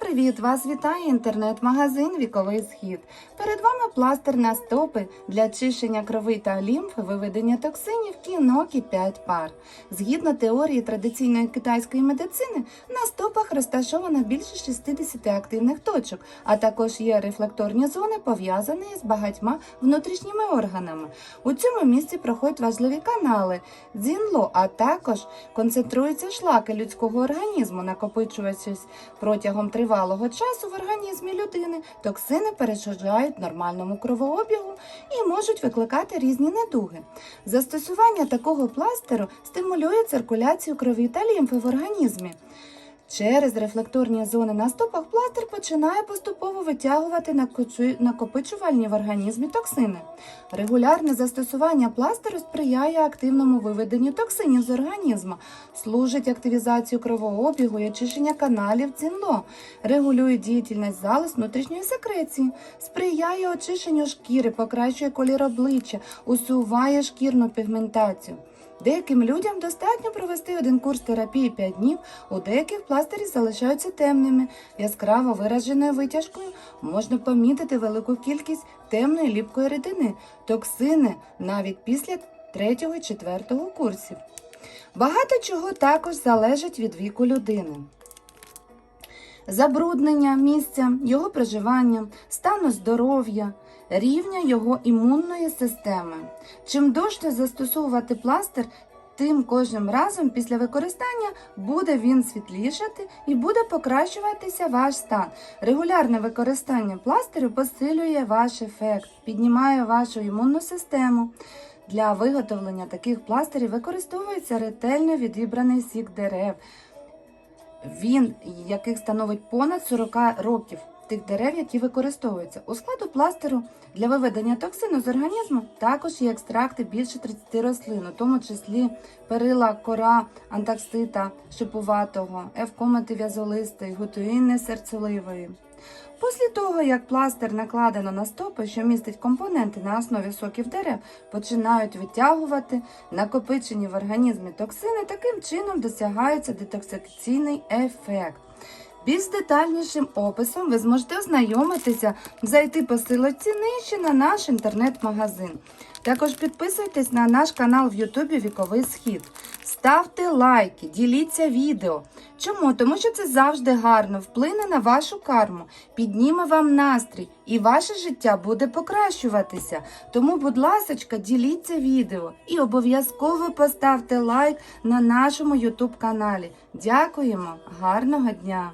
привіт! Вас вітає інтернет-магазин Віковий Схід. Перед вами пластир на стопи для чищення крови та лімфи, виведення токсинів кінокі 5 пар. Згідно теорії традиційної китайської медицини, на стопах розташовано більше 60 активних точок, а також є рефлекторні зони, пов'язані з багатьма внутрішніми органами. У цьому місці проходять важливі канали дзінло, а також концентруються шлаки людського організму, накопичуючись протягом тривалого часу в організмі людини. Токсини перешкоджають нормальному кровообігу і можуть викликати різні недуги. Застосування такого пластиру стимулює циркуляцію крові та лімфи в організмі. Через рефлекторні зони на стопах пластир починає поступово витягувати накопичувальні в організмі токсини. Регулярне застосування пластиру сприяє активному виведенню токсинів з організму, служить активізацію кровообігу і очищення каналів дзінло, регулює діяльність залоз внутрішньої секреції, сприяє очищенню шкіри, покращує колір обличчя, усуває шкірну пігментацію. Деяким людям достатньо провести один курс терапії 5 днів, у деяких пластирі залишаються темними. Яскраво вираженою витяжкою можна помітити велику кількість темної ліпкої рідини, токсини навіть після 3-4 курсів. Багато чого також залежить від віку людини. Забруднення місця, його проживання, стану здоров'я, рівня його імунної системи. Чим довше застосовувати пластир, тим кожним разом після використання буде він світлішати і буде покращуватися ваш стан. Регулярне використання пластиру посилює ваш ефект, піднімає вашу імунну систему. Для виготовлення таких пластирів використовується ретельно відібраний сік дерев. Він, яких становить понад 40 років тих дерев, які використовуються. У складу пластиру для виведення токсину з організму також є екстракти більше 30 рослин, у тому числі перила, кора, антаксита, шипуватого, евкомети в'язолистої, гутуїни серцеливої. Після того, як пластир накладено на стопи, що містить компоненти на основі соків дерев, починають витягувати накопичені в організмі токсини, таким чином досягається детоксикаційний ефект. Більш детальнішим описом ви зможете ознайомитися, зайти по силочці нижче на наш інтернет-магазин. Також підписуйтесь на наш канал в Ютубі Віковий Схід. Ставте лайки, діліться відео. Чому? Тому що це завжди гарно вплине на вашу карму, підніме вам настрій і ваше життя буде покращуватися. Тому, будь ласочка, діліться відео і обов'язково поставте лайк на нашому YouTube каналі. Дякуємо, гарного дня!